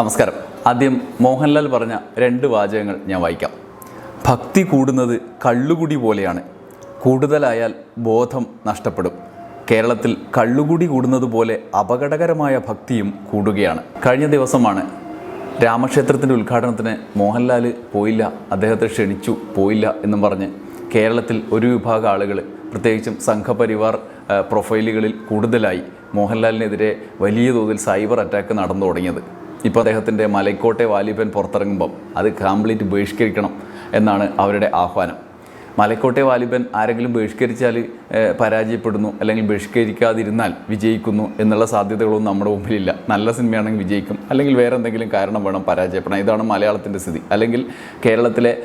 നമസ്കാരം. ആദ്യം മോഹൻലാൽ പറഞ്ഞ രണ്ട് വാചകങ്ങൾ ഞാൻ വായിക്കാം. ഭക്തി കൂടുന്നത് കള്ളുകുടി പോലെയാണ്. കൂടുതലായാൽ ബോധം നഷ്ടപ്പെടും. കേരളത്തിൽ കള്ളുകുടി കൂടുന്നത് പോലെ അപകടകരമായ ഭക്തിയും കൂടുകയാണ്. കഴിഞ്ഞ ദിവസമാണ് രാമക്ഷേത്രത്തിന്റെ ഉദ്ഘാടനത്തിന് മോഹൻലാൽ പോയില്ല അദ്ദേഹത്തെ ക്ഷണിച്ചു പോയില്ല എന്നും പറഞ്ഞ് കേരളത്തിൽ ഒരു വിഭാഗം ആളുകൾ പ്രത്യേകിച്ചും സംഘപരിവാർ പ്രൊഫൈലുകളിൽ കൂടുതലായി മോഹൻലാലിനെതിരെ വലിയ തോതിൽ സൈബർ അറ്റാക്ക് നടന്നു തുടങ്ങിയത്. ഇപ്പോൾ അദ്ദേഹത്തിന്റെ മലക്കോട്ടെ വാലിബൻ പുറത്തിറങ്ങുമ്പം അത് കംപ്ലീറ്റ് ബഹിഷ്കരിക്കണം എന്നാണ് അവരുടെ ആഹ്വാനം. മലക്കോട്ടെ വാലിബൻ ആരെങ്കിലും ബഹിഷ്കരിച്ചാൽ പരാജയപ്പെടുന്നു അല്ലെങ്കിൽ ബഹിഷ്കരിക്കാതിരുന്നാൽ വിജയിക്കുന്നു എന്നുള്ള സാധ്യതകളൊന്നും നമ്മുടെ മുമ്പിലില്ല. നല്ല സിനിമയാണെങ്കിൽ വിജയിക്കും. അല്ലെങ്കിൽ വേറെ എന്തെങ്കിലും കാരണം വേണം പരാജയപ്പെടാൻ. ഇതാണ് മലയാളത്തിന്റെ സ്ഥിതി. അല്ലെങ്കിൽ കേരളത്തിലെ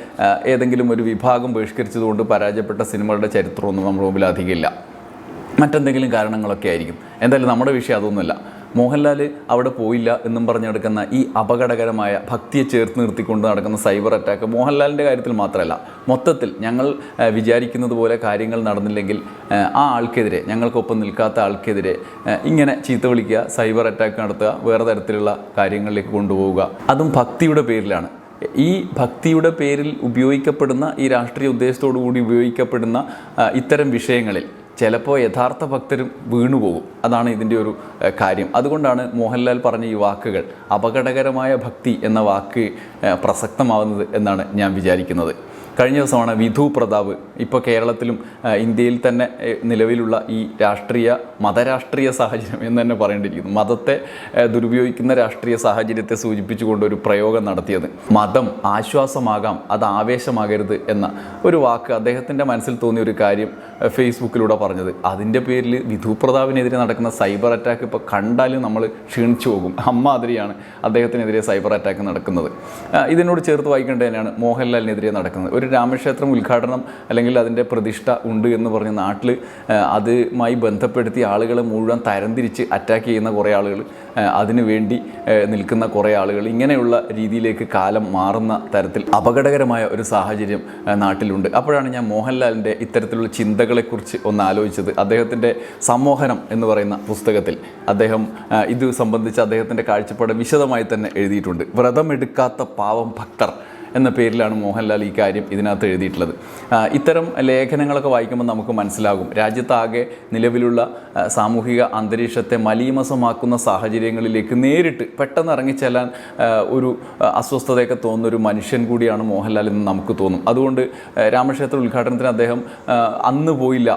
ഏതെങ്കിലും ഒരു വിഭാഗം ബഹിഷ്കരിച്ചതുകൊണ്ട് പരാജയപ്പെട്ട സിനിമകളുടെ ചരിത്രമൊന്നും നമ്മുടെ മുമ്പിൽ അധികമില്ല. മറ്റെന്തെങ്കിലും കാരണങ്ങളൊക്കെ ആയിരിക്കും. എന്തായാലും നമ്മുടെ വിഷയം അതൊന്നുമല്ല. മോഹൻലാൽ അവിടെ പോയില്ല എന്നും പറഞ്ഞു നടക്കുന്ന ഈ അപകടകരമായ ഭക്തിയെ ചേർത്ത് നിർത്തിക്കൊണ്ട് നടക്കുന്ന സൈബർ അറ്റാക്ക് മോഹൻലാലിന്റെ കാര്യത്തിൽ മാത്രമല്ല. മൊത്തത്തിൽ ഞങ്ങൾ വിചാരിക്കുന്നത് പോലെ കാര്യങ്ങൾ നടന്നില്ലെങ്കിൽ ആ ആൾക്കെതിരെ ഞങ്ങൾക്കൊപ്പം നിൽക്കാത്ത ആൾക്കെതിരെ ഇങ്ങനെ ചീത്ത വിളിക്കുക സൈബർ അറ്റാക്ക് നടത്തുക വേറെ തരത്തിലുള്ള കാര്യങ്ങളിലേക്ക് കൊണ്ടുപോവുക. അതും ഭക്തിയുടെ പേരിലാണ്. ഈ ഭക്തിയുടെ പേരിൽ ഉപയോഗിക്കപ്പെടുന്ന ഈ രാഷ്ട്രീയ ഉദ്ദേശത്തോടു കൂടി ഉപയോഗിക്കപ്പെടുന്ന ഇത്തരം വിഷയങ്ങളിൽ ചിലപ്പോൾ യഥാർത്ഥ ഭക്തരും വീണുപോകും അതാണ് ഇതിന്റെ ഒരു കാര്യം. അതുകൊണ്ടാണ് മോഹൻലാൽ പറഞ്ഞ ഈ വാക്കുകൾ അപകടകരമായ ഭക്തി എന്ന വാക്ക് പ്രസക്തമാവുന്നത് എന്നാണ് ഞാൻ വിചാരിക്കുന്നത്. കഴിഞ്ഞ ദിവസമാണ് വിധു പ്രതാപ് ഇപ്പോൾ കേരളത്തിലും ഇന്ത്യയിൽ തന്നെ നിലവിലുള്ള ഈ രാഷ്ട്രീയ മതരാഷ്ട്രീയ സാഹചര്യം എന്ന് തന്നെ പറയേണ്ടിയിരിക്കുന്നു. മതത്തെ ദുരുപയോഗിക്കുന്ന രാഷ്ട്രീയ സാഹചര്യത്തെ സൂചിപ്പിച്ചുകൊണ്ട് ഒരു പ്രയോഗം നടത്തിയത്. മതം ആശ്വാസമാകാം അത് ആവേശമാകരുത് എന്ന ഒരു വാക്ക് അദ്ദേഹത്തിന്റെ മനസ്സിൽ തോന്നിയ ഒരു കാര്യം ഫേസ്ബുക്കിലൂടെ പറഞ്ഞത്. അതിന്റെ പേരിൽ വിധു പ്രതാപിനെതിരെ നടക്കുന്ന സൈബർ അറ്റാക്ക് ഇപ്പോൾ കണ്ടാലും നമ്മൾ ക്ഷീണിച്ചു പോകും. അമ്മാതിരിയാണ് അദ്ദേഹത്തിനെതിരെ സൈബർ അറ്റാക്ക് നടക്കുന്നത്. ഇതിനോട് ചേർത്ത് വായിക്കേണ്ടത് തന്നെയാണ് മോഹൻലാലിനെതിരെ നടക്കുന്നത്. ഒരു രാമക്ഷേത്രം ഉദ്ഘാടനം അല്ലെങ്കിൽ അതിന്റെ പ്രതിഷ്ഠ ഉണ്ട് എന്ന് പറഞ്ഞ് നാട്ടിൽ അതുമായി ബന്ധപ്പെടുത്തി ആളുകളെ മുഴുവൻ തരംതിരിച്ച് അറ്റാക്ക് ചെയ്യുന്ന കുറേ ആളുകൾ അതിനുവേണ്ടി അതിനു വേണ്ടി നിൽക്കുന്ന കുറേ ആളുകൾ ഇങ്ങനെയുള്ള രീതിയിലേക്ക് കാലം മാറുന്ന തരത്തിൽ അപകടകരമായ ഒരു സാഹചര്യം നാട്ടിലുണ്ട്. അപ്പോഴാണ് ഞാൻ മോഹൻലാലിന്റെ ഇത്തരത്തിലുള്ള ചിന്തകളെക്കുറിച്ച് ഒന്ന് ആലോചിച്ചത്. അദ്ദേഹത്തിന്റെ സമ്മോഹനം എന്ന് പറയുന്ന പുസ്തകത്തിൽ അദ്ദേഹം ഇത് സംബന്ധിച്ച് അദ്ദേഹത്തിന്റെ കാഴ്ചപ്പാട് വിശദമായി തന്നെ എഴുതിയിട്ടുണ്ട്. വ്രതമെടുക്കാത്ത പാവം ഭക്തർ എന്ന പേരിലാണ് മോഹൻലാൽ ഈ കാര്യം ഇതിനകത്ത് എഴുതിയിട്ടുള്ളത്. ഇത്തരം ലേഖനങ്ങളൊക്കെ വായിക്കുമ്പോൾ നമുക്ക് മനസ്സിലാകും. രാജ്യത്താകെ നിലവിലുള്ള സാമൂഹിക അന്തരീക്ഷത്തെ മലീമസമാക്കുന്ന സാഹചര്യങ്ങളിലേക്ക് നേരിട്ട് പെട്ടെന്ന് ഇറങ്ങിച്ചെല്ലാൻ ഒരു അസ്വസ്ഥതയൊക്കെ തോന്നുന്ന ഒരു മനുഷ്യൻ കൂടിയാണ് മോഹൻലാൽ എന്ന് നമുക്ക് തോന്നും. അതുകൊണ്ട് രാമക്ഷേത്ര ഉദ്ഘാടനത്തിന് അദ്ദേഹം അന്ന് പോയില്ല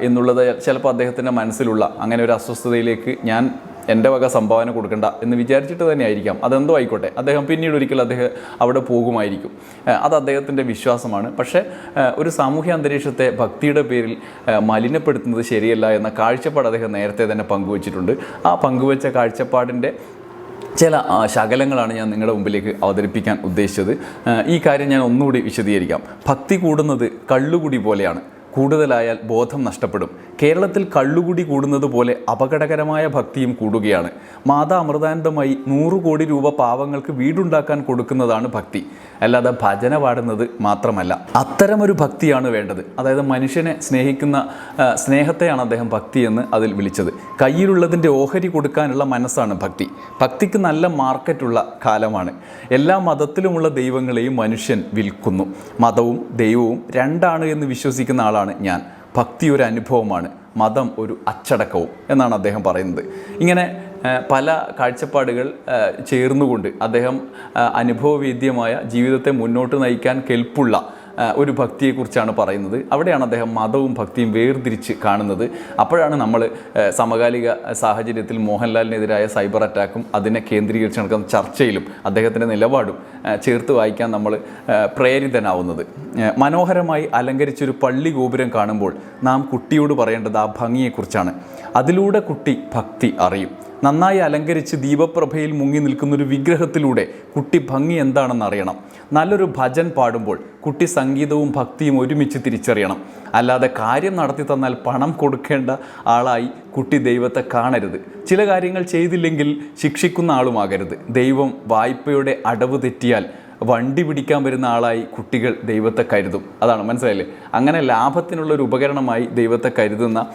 എന്നുള്ളത് ചിലപ്പോൾ അദ്ദേഹത്തിന്റെ മനസ്സിലുള്ള അങ്ങനെ ഒരു അസ്വസ്ഥതയിലേക്ക് ഞാൻ എന്റെ വക സംഭാവന കൊടുക്കണ്ട എന്ന് വിചാരിച്ചിട്ട് തന്നെ ആയിരിക്കാം അതെന്തോ ആയിക്കോട്ടെ. അദ്ദേഹം പിന്നീട് ഒരിക്കൽ അദ്ദേഹം അവിടെ പോകുമായിരിക്കും. അത് അദ്ദേഹത്തിന്റെ വിശ്വാസമാണ്. പക്ഷേ ഒരു സാമൂഹ്യ അന്തരീക്ഷത്തെ ഭക്തിയുടെ പേരിൽ മലിനപ്പെടുത്തുന്നത് ശരിയല്ല എന്ന കാഴ്ചപ്പാട് അദ്ദേഹം നേരത്തെ തന്നെ പങ്കുവച്ചിട്ടുണ്ട്. ആ പങ്കുവച്ച കാഴ്ചപ്പാടിന്റെ ചില ശകലങ്ങളാണ് ഞാൻ നിങ്ങളുടെ മുമ്പിലേക്ക് അവതരിപ്പിക്കാൻ ഉദ്ദേശിച്ചത്. ഈ കാര്യം ഞാൻ ഒന്നുകൂടി വിശദീകരിക്കാം. ഭക്തി കൂടുന്നത് കള്ളുകുടി പോലെയാണ്. കൂടുതലായാൽ ബോധം നഷ്ടപ്പെടും. കേരളത്തിൽ കള്ളുകുടി കൂടുന്നത് പോലെ അപകടകരമായ ഭക്തിയും കൂടുകയാണ്. മാതാ അമൃതാനന്ദമായി നൂറ് കോടി രൂപ പാവങ്ങൾക്ക് വീടുണ്ടാക്കാൻ കൊടുക്കുന്നതാണ് ഭക്തി. അല്ലാതെ ഭജന പാടുന്നത് മാത്രമല്ല. അത്തരമൊരു ഭക്തിയാണ് വേണ്ടത്. അതായത് മനുഷ്യനെ സ്നേഹിക്കുന്ന സ്നേഹത്തെയാണ് അദ്ദേഹം ഭക്തി എന്ന് അതിൽ വിളിച്ചത്. കയ്യിലുള്ളതിന്റെ ഓഹരി കൊടുക്കാനുള്ള മനസ്സാണ് ഭക്തി. ഭക്തിക്ക് നല്ല മാർക്കറ്റുള്ള കാലമാണ്. എല്ലാ മതത്തിലുമുള്ള ദൈവങ്ങളെയും മനുഷ്യൻ വിൽക്കുന്നു. മതവും ദൈവവും രണ്ടാണ് എന്ന് വിശ്വസിക്കുന്ന ആളാണ് ഞാൻ. ഭക്തി ഒരു അനുഭവമാണ് മതം ഒരു അച്ചടക്കവും എന്നാണ് അദ്ദേഹം പറയുന്നത്. ഇങ്ങനെ പല കാഴ്ചപ്പാടുകൾ ചേർന്നുകൊണ്ട് അദ്ദേഹം അനുഭവവേദ്യമായ ജീവിതത്തെ മുന്നോട്ട് നയിക്കാൻ കെൽപ്പുള്ള ഒരു ഭക്തിയെക്കുറിച്ചാണ് പറയുന്നത്. അവിടെയാണ് അദ്ദേഹം മതവും ഭക്തിയും വേർതിരിച്ച് കാണുന്നത്. അപ്പോഴാണ് നമ്മൾ സമകാലിക സാഹചര്യത്തിൽ മോഹൻലാലിനെതിരായ സൈബർ അറ്റാക്കും അതിനെ കേന്ദ്രീകരിച്ച് നടക്കുന്ന ചർച്ചയിലും അദ്ദേഹത്തിന്റെ നിലപാടും ചേർത്ത് വായിക്കാൻ നമ്മൾ പ്രേരിതനാവുന്നത്. മനോഹരമായി അലങ്കരിച്ചൊരു പള്ളി ഗോപുരം കാണുമ്പോൾ നാം കുട്ടിയോട് പറയേണ്ടത് ആ ഭംഗിയെക്കുറിച്ചാണ്. അതിലൂടെ കുട്ടി ഭക്തി അറിയും. നന്നായി അലങ്കരിച്ച് ദീപപ്രഭയിൽ മുങ്ങി നിൽക്കുന്നൊരു വിഗ്രഹത്തിലൂടെ കുട്ടി ഭംഗി എന്താണെന്ന് അറിയണം. നല്ലൊരു ഭജൻ പാടുമ്പോൾ കുട്ടി സംഗീതവും ഭക്തിയും ഒരുമിച്ച് തിരിച്ചറിയണം. അല്ലാതെ കാര്യം നടത്തി തന്നാൽ പണം കൊടുക്കേണ്ട ആളായി കുട്ടി ദൈവത്തെ കാണരുത്. ചില കാര്യങ്ങൾ ചെയ്തില്ലെങ്കിൽ ശിക്ഷിക്കുന്ന ആളുമാകരുത്. ദൈവം വായ്പയുടെ അടവ് തെറ്റിയാൽ വണ്ടി പിടിക്കാൻ വരുന്ന ആളായി കുട്ടികൾ ദൈവത്തെ കരുതും. അതാണ് മനസ്സിലായില്ലേ? അങ്ങനെ ലാഭത്തിനുള്ള ഒരു ഉപകരണമായി ദൈവത്തെ കരുതുന്ന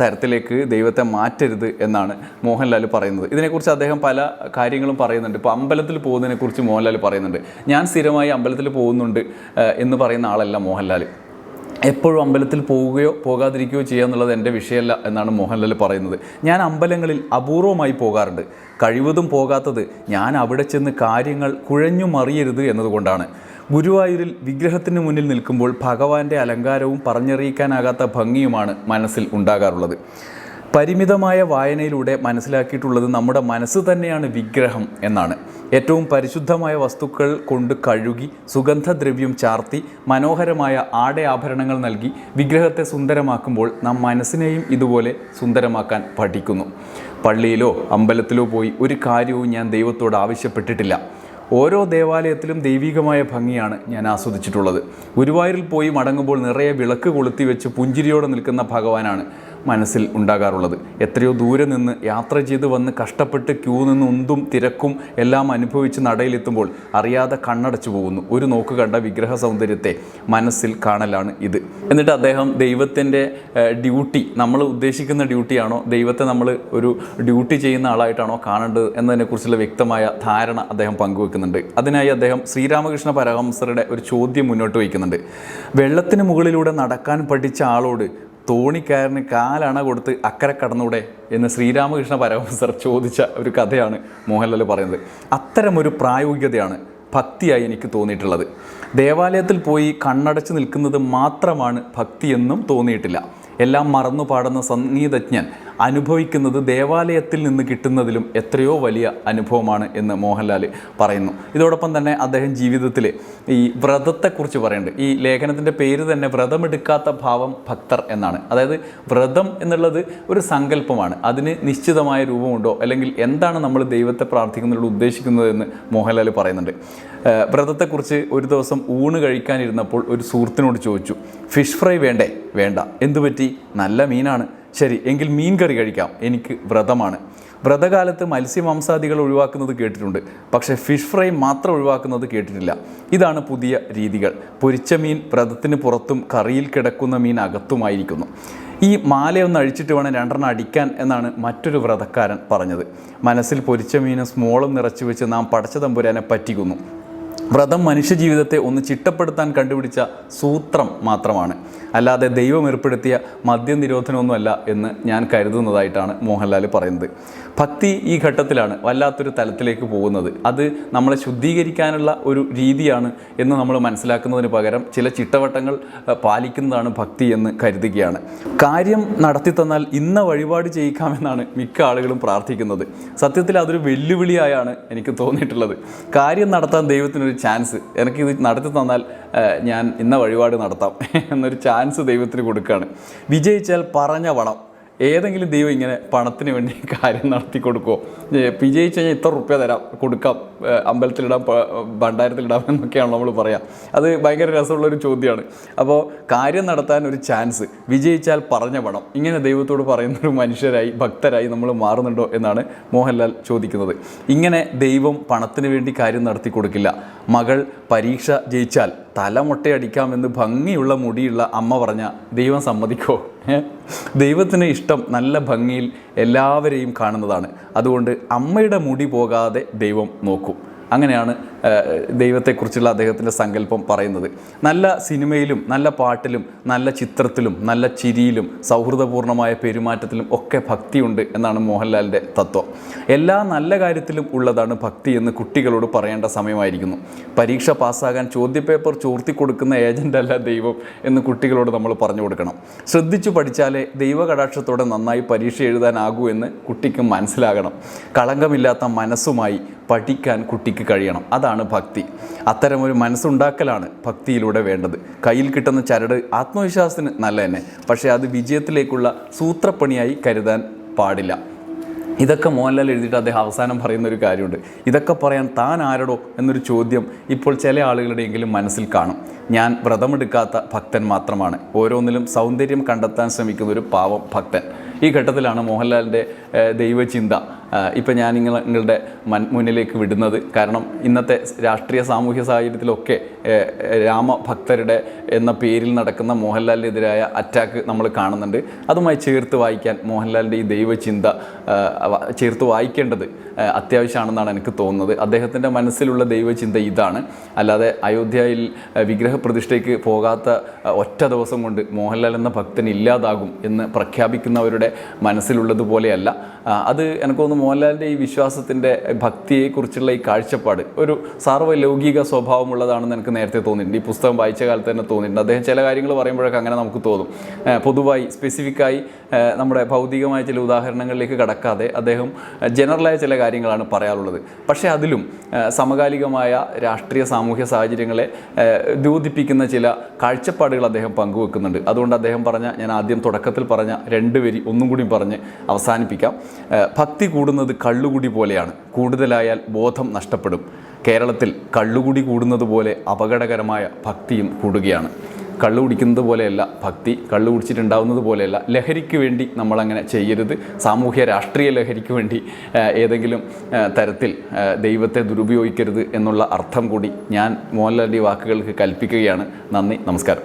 തരത്തിലേക്ക് ദൈവത്തെ മാറ്റരുത് എന്നാണ് മോഹൻലാൽ പറയുന്നത്. ഇതിനെക്കുറിച്ച് അദ്ദേഹം പല കാര്യങ്ങളും പറയുന്നുണ്ട്. ഇപ്പോൾ അമ്പലത്തിൽ പോകുന്നതിനെക്കുറിച്ച് മോഹൻലാൽ പറയുന്നുണ്ട്. ഞാൻ സ്ഥിരമായി അമ്പലത്തിൽ പോകുന്നുണ്ട് എന്ന് പറയുന്ന ആളല്ല മോഹൻലാൽ. എപ്പോഴും അമ്പലത്തിൽ പോവുകയോ പോകാതിരിക്കുകയോ ചെയ്യുക എന്നുള്ളത് എന്റെ വിഷയമല്ല എന്നാണ് മോഹൻലാൽ പറയുന്നത്. ഞാൻ അമ്പലങ്ങളിൽ അപൂർവമായി പോകാറുണ്ട്. കഴിവതും പോകാത്തത് ഞാൻ അവിടെ ചെന്ന് കാര്യങ്ങൾ കുഴഞ്ഞു മറിയരുത് എന്നതുകൊണ്ടാണ്. ഗുരുവായൂരിൽ വിഗ്രഹത്തിന് മുന്നിൽ നിൽക്കുമ്പോൾ ഭഗവാന്റെ അലങ്കാരവും പറഞ്ഞറിയിക്കാനാകാത്ത ഭംഗിയുമാണ് മനസ്സിൽ ഉണ്ടാകാറുള്ളത്. പരിമിതമായ വായനയിലൂടെ മനസ്സിലാക്കിയിട്ടുള്ളത് നമ്മുടെ മനസ്സ് തന്നെയാണ് വിഗ്രഹം എന്നാണ്. ഏറ്റവും പരിശുദ്ധമായ വസ്തുക്കൾ കൊണ്ട് കഴുകി സുഗന്ധദ്രവ്യം ചാർത്തി മനോഹരമായ ആടയാഭരണങ്ങൾ നൽകി വിഗ്രഹത്തെ സുന്ദരമാക്കുമ്പോൾ നാം മനസ്സിനെയും ഇതുപോലെ സുന്ദരമാക്കാൻ പഠിക്കുന്നു. പള്ളിയിലോ അമ്പലത്തിലോ പോയി ഒരു കാര്യവും ഞാൻ ദൈവത്തോട് ആവശ്യപ്പെട്ടിട്ടില്ല. ഓരോ ദേവാലയത്തിലും ദൈവികമായ ഭംഗിയാണ് ഞാൻ ആസ്വദിച്ചിട്ടുള്ളത്. ഗുരുവായൂരിൽ പോയി മടങ്ങുമ്പോൾ നിറയെ വിളക്ക് കൊളുത്തി വെച്ച് പുഞ്ചിരിയോടെ നിൽക്കുന്ന ഭഗവാനാണ്. മനസ്സിൽ ഉണ്ടാകാറുള്ളത്. എത്രയോ ദൂരെ നിന്ന് യാത്ര ചെയ്ത് വന്ന് കഷ്ടപ്പെട്ട് ക്യൂ നിന്ന് ഉന്തും തിരക്കും എല്ലാം അനുഭവിച്ച് നടയിലെത്തുമ്പോൾ അറിയാതെ കണ്ണടച്ചു പോകുന്നു. ഒരു നോക്ക് കണ്ട വിഗ്രഹ സൗന്ദര്യത്തെ മനസ്സിൽ കാണലാണ് ഇത്. എന്നിട്ട് അദ്ദേഹം ദൈവത്തിന്റെ ഡ്യൂട്ടി നമ്മൾ ഉദ്ദേശിക്കുന്ന ഡ്യൂട്ടിയാണോ ദൈവത്തെ നമ്മൾ ഒരു ഡ്യൂട്ടി ചെയ്യുന്ന ആളായിട്ടാണോ കാണേണ്ടത് എന്നതിനെക്കുറിച്ചുള്ള വ്യക്തമായ ധാരണ അദ്ദേഹം പങ്കുവെക്കുന്നുണ്ട്. അതിനായി അദ്ദേഹം ശ്രീരാമകൃഷ്ണ പരമഹംസരുടെ ഒരു ചോദ്യം മുന്നോട്ട് വയ്ക്കുന്നുണ്ട്. വെള്ളത്തിന് മുകളിലൂടെ നടക്കാൻ പഠിച്ച ആളോട് തോണിക്കാരന് കാലണ കൊടുത്ത് അക്കരെ കടന്നൂടെ എന്ന് ശ്രീരാമകൃഷ്ണ പരമഹംസർ ചോദിച്ച ഒരു കഥയാണ് മോഹൻലാൽ പറയുന്നത്. അത്തരമൊരു പ്രായോഗികതയാണ് ഭക്തിയായി എനിക്ക് തോന്നിയിട്ടുള്ളത്. ദേവാലയത്തിൽ പോയി കണ്ണടച്ച് നിൽക്കുന്നത് മാത്രമാണ് ഭക്തിയെന്നും തോന്നിയിട്ടില്ല. എല്ലാം മറന്നു പാടുന്ന സംഗീതജ്ഞൻ അനുഭവിക്കുന്നത് ദേവാലയത്തിൽ നിന്ന് കിട്ടുന്നതിലും എത്രയോ വലിയ അനുഭവമാണ് എന്ന് മോഹൻലാൽ പറയുന്നു. ഇതോടൊപ്പം തന്നെ അദ്ദേഹം ജീവിതത്തിൽ ഈ വ്രതത്തെക്കുറിച്ച് പറയുന്നുണ്ട് ഈ ലേഖനത്തിന്റെ പേര് തന്നെ വ്രതമെടുക്കാത്ത ഭാവം ഭക്തർ എന്നാണ്. അതായത് വ്രതം എന്നുള്ളത് ഒരു സങ്കല്പമാണ്. അതിന് നിശ്ചിതമായ രൂപമുണ്ടോ? അല്ലെങ്കിൽ എന്താണ് നമ്മൾ ദൈവത്തെ പ്രാർത്ഥിക്കുന്നതിലൂടെ ഉദ്ദേശിക്കുന്നതെന്ന് മോഹൻലാൽ പറയുന്നുണ്ട്. വ്രതത്തെക്കുറിച്ച് ഒരു ദിവസം ഊണ് കഴിക്കാനിരുന്നപ്പോൾ ഒരു സുഹൃത്തിനോട് ചോദിച്ചു ഫിഷ് ഫ്രൈ വേണ്ടേ? വേണ്ട. എന്തുപറ്റി? നല്ല മീനാണ്. ശരി എങ്കിൽ മീൻ കറി കഴിക്കാം. എനിക്ക് വ്രതമാണ്. വ്രതകാലത്ത് മത്സ്യമാംസാദികൾ ഒഴിവാക്കുന്നത് കേട്ടിട്ടുണ്ട്. പക്ഷേ ഫിഷ് ഫ്രൈ മാത്രം ഒഴിവാക്കുന്നത് കേട്ടിട്ടില്ല. ഇതാണ് പുതിയ രീതികൾ. പൊരിച്ച മീൻ വ്രതത്തിന് പുറത്തും കറിയിൽ കിടക്കുന്ന മീൻ അകത്തുമായിരിക്കുന്നു. ഈ മാലയൊന്ന് അഴിച്ചിട്ട് വേണം രണ്ടെണ്ണം അടിക്കാൻ എന്നാണ് മറ്റൊരു വ്രതക്കാരൻ പറഞ്ഞത്. മനസ്സിൽ പൊരിച്ച മീനും സ്മോളും നിറച്ചു വെച്ച് നാം പടച്ച തമ്പുരാനെ പറ്റിക്കുന്നു. വ്രതം മനുഷ്യജീവിതത്തെ ഒന്ന് ചിട്ടപ്പെടുത്താൻ കണ്ടുപിടിച്ച സൂത്രം മാത്രമാണ്. അല്ലാതെ ദൈവം ഏർപ്പെടുത്തിയ മദ്യനിരോധനമൊന്നുമല്ല എന്ന് ഞാൻ കരുതുന്നതായിട്ടാണ് മോഹൻലാൽ പറയുന്നത്. ഭക്തി ഈ ഘട്ടത്തിലാണ് വല്ലാത്തൊരു തലത്തിലേക്ക് പോകുന്നത്. അത് നമ്മളെ ശുദ്ധീകരിക്കാനുള്ള ഒരു രീതിയാണ് എന്ന് നമ്മൾ മനസ്സിലാക്കുന്നതിന് പകരം ചില ചിട്ടവട്ടങ്ങൾ പാലിക്കുന്നതാണ് ഭക്തി എന്ന് കരുതുകയാണ്. കാര്യം നടത്തി തന്നാൽ ഇന്ന വഴിപാട് ചെയ്യിക്കാമെന്നാണ് മിക്ക ആളുകളും പ്രാർത്ഥിക്കുന്നത്. സത്യത്തിൽ അതൊരു വെല്ലുവിളിയായാണ് എനിക്ക് തോന്നിയിട്ടുള്ളത്. കാര്യം നടത്താൻ ദൈവത്തിനൊരു ചാൻസ് എനിക്കിത് നടത്തി തന്നാൽ ഞാൻ ഇന്ന വഴിപാട് നടത്താം എന്നൊരു ചാൻസ് ദൈവത്തിന് കൊടുക്കുകയാണ് വിജയിച്ചാൽ പറഞ്ഞ വളം. ഏതെങ്കിലും ദൈവം ഇങ്ങനെ പണത്തിന് വേണ്ടി കാര്യം നടത്തി കൊടുക്കുമോ വിജയിച്ചു കഴിഞ്ഞാൽ ഇത്ര റുപ്യ തരാം കൊടുക്കാം അമ്പലത്തിലിടാം ഭണ്ഡാരത്തിലിടാം എന്നൊക്കെയാണ് നമ്മൾ പറയാം. അത് ഭയങ്കര രസമുള്ളൊരു ചോദ്യമാണ് അപ്പോൾ കാര്യം നടത്താൻ ഒരു ചാൻസ് വിജയിച്ചാൽ പറഞ്ഞ പണം. ഇങ്ങനെ ദൈവത്തോട് പറയുന്നൊരു മനുഷ്യരായി ഭക്തരായി നമ്മൾ മാറുന്നുണ്ടോ എന്നാണ് മോഹൻലാൽ ചോദിക്കുന്നത്. ഇങ്ങനെ ദൈവം പണത്തിന് വേണ്ടി കാര്യം നടത്തി കൊടുക്കില്ല. മകൾ പരീക്ഷ ജയിച്ചാൽ തലമുട്ടയടിക്കാമെന്ന് ഭംഗിയുള്ള മുടിയുള്ള അമ്മ പറഞ്ഞ ദൈവം സമ്മതിക്കോ? ദൈവത്തിന് ഇഷ്ടം നല്ല ഭംഗിയിൽ എല്ലാവരെയും കാണുന്നതാണ്. അതുകൊണ്ട് അമ്മയുടെ മുടി പോകാതെ ദൈവം നോക്കും. അങ്ങനെയാണ് ദൈവത്തെക്കുറിച്ചുള്ള അദ്ദേഹത്തിന്റെ സങ്കല്പം പറയുന്നത്. നല്ല സിനിമയിലും നല്ല പാട്ടിലും നല്ല ചിത്രത്തിലും നല്ല ചിരിയിലും സൗഹൃദപൂർണമായ പെരുമാറ്റത്തിലും ഒക്കെ ഭക്തിയുണ്ട് എന്നാണ് മോഹൻലാലിന്റെ തത്വം. എല്ലാ നല്ല കാര്യത്തിലും ഉള്ളതാണ് ഭക്തി എന്ന് കുട്ടികളോട് പറയേണ്ട സമയമായിരിക്കുന്നു. പരീക്ഷ പാസ്സാകാൻ ചോദ്യപേപ്പർ ചോർത്തി കൊടുക്കുന്ന ഏജന്റല്ല ദൈവം എന്ന് കുട്ടികളോട് നമ്മൾ പറഞ്ഞു കൊടുക്കണം. ശ്രദ്ധിച്ചു പഠിച്ചാലേ ദൈവകടാക്ഷത്തോടെ നന്നായി പരീക്ഷ എഴുതാനാകൂ എന്ന് കുട്ടിക്ക് മനസ്സിലാകണം. കളങ്കമില്ലാത്ത മനസ്സുമായി പഠിക്കാൻ കുട്ടിക്ക് കഴിയണം. അതാണ് ഭക്തി. അത്തരമൊരു മനസ്സുണ്ടാക്കലാണ് ഭക്തിയിലൂടെ വേണ്ടത്. കയ്യിൽ കിട്ടുന്ന ചരട് ആത്മവിശ്വാസത്തിന് നല്ല തന്നെ. പക്ഷേ അത് വിജയത്തിലേക്കുള്ള സൂത്രപ്പണിയായി കരുതാൻ പാടില്ല. ഇതൊക്കെ മോഹൻലാൽ എഴുതിയിട്ട് അദ്ദേഹം അവസാനം പറയുന്ന ഒരു കാര്യമുണ്ട്. ഇതൊക്കെ പറയാൻ താൻ ആരടോ എന്നൊരു ചോദ്യം ഇപ്പോൾ ചില ആളുകളുടെയെങ്കിലും മനസ്സിൽ കാണും. ഞാൻ വ്രതമെടുക്കാത്ത ഭക്തൻ മാത്രമാണ്. ഓരോന്നിലും സൗന്ദര്യം കണ്ടെത്താൻ ശ്രമിക്കുന്ന ഒരു പാവം ഭക്തൻ. ഈ ഘട്ടത്തിലാണ് മോഹൻലാലിന്റെ ദൈവചിന്ത. ഇപ്പം ഞാൻ നിങ്ങളുടെ മുന്നിലേക്ക് വിടുന്നത് കാരണം ഇന്നത്തെ രാഷ്ട്രീയ സാമൂഹ്യ സാഹചര്യത്തിലൊക്കെ രാമഭക്തരുടെ എന്ന പേരിൽ നടക്കുന്ന മോഹൻലാലിനെതിരായ അറ്റാക്ക് നമ്മൾ കാണുന്നുണ്ട്. അതുമായി ചേർത്ത് വായിക്കാൻ മോഹൻലാലിന്റെ ഈ ദൈവചിന്ത ചേർത്ത് വായിക്കേണ്ടത് അത്യാവശ്യമാണെന്നാണ് എനിക്ക് തോന്നുന്നത്. അദ്ദേഹത്തിന്റെ മനസ്സിലുള്ള ദൈവചിന്ത ഇതാണ്. അല്ലാതെ അയോധ്യയിൽ വിഗ്രഹപ്രതിഷ്ഠയ്ക്ക് പോകാത്ത ഒറ്റ ദിവസം കൊണ്ട് മോഹൻലാൽ എന്ന ഭക്തൻ ഇല്ലാതാകും എന്ന് പ്രഖ്യാപിക്കുന്നവരുടെ മനസ്സിലുള്ളതുപോലെയല്ല. അത് എനിക്ക് തോന്നുന്നു മോഹൻലാലിന്റെ ഈ വിശ്വാസത്തിന്റെ ഭക്തിയെക്കുറിച്ചുള്ള ഈ കാഴ്ചപ്പാട് ഒരു സാർവലൗകിക സ്വഭാവമുള്ളതാണെന്ന് എനിക്ക് നേരത്തെ തോന്നിയിട്ടുണ്ട്. ഈ പുസ്തകം വായിച്ച കാലത്ത് തന്നെ തോന്നിയിട്ടുണ്ട്. അദ്ദേഹം ചില കാര്യങ്ങൾ പറയുമ്പോഴൊക്കെ അങ്ങനെ നമുക്ക് തോന്നും. പൊതുവായി സ്പെസിഫിക്കായി നമ്മുടെ ഭൗതികമായ ചില ഉദാഹരണങ്ങളിലേക്ക് കടക്കാതെ അദ്ദേഹം ജനറലായ ചില കാര്യങ്ങളാണ് പറയാറുള്ളത്. പക്ഷേ അതിലും സമകാലികമായ രാഷ്ട്രീയ സാമൂഹ്യ സാഹചര്യങ്ങളെ ദ്യോതിപ്പിക്കുന്ന ചില കാഴ്ചപ്പാടുകൾ അദ്ദേഹം പങ്കുവെക്കുന്നുണ്ട്. അതുകൊണ്ട് അദ്ദേഹം പറഞ്ഞ ഞാൻ ആദ്യം തുടക്കത്തിൽ പറഞ്ഞ രണ്ട് വരി ഒന്നും കൂടി പറഞ്ഞ് അവസാനിപ്പിക്കാം. ഭക്തി കൂടുന്നത് കള്ളുകുടി പോലെയാണ്. കൂടുതലായാൽ ബോധം നഷ്ടപ്പെടും. കേരളത്തിൽ കള്ളുകുടി കൂടുന്നത് പോലെ അപകടകരമായ ഭക്തിയും കൂടുകയാണ്. കള്ളു കുടിക്കുന്നത് പോലെയല്ല ഭക്തി കള്ളു കുടിച്ചിട്ടുണ്ടാവുന്നത് പോലെയല്ല. ലഹരിക്ക് വേണ്ടി നമ്മളങ്ങനെ ചെയ്യരുത്. സാമൂഹ്യ രാഷ്ട്രീയ ലഹരിക്ക് വേണ്ടി ഏതെങ്കിലും തരത്തിൽ ദൈവത്തെ ദുരുപയോഗിക്കരുത് എന്നുള്ള അർത്ഥം കൂടി ഞാൻ മോഹൻലാലിന്റെ വാക്കുകൾക്ക് കൽപ്പിക്കുകയാണ്. നന്ദി നമസ്കാരം.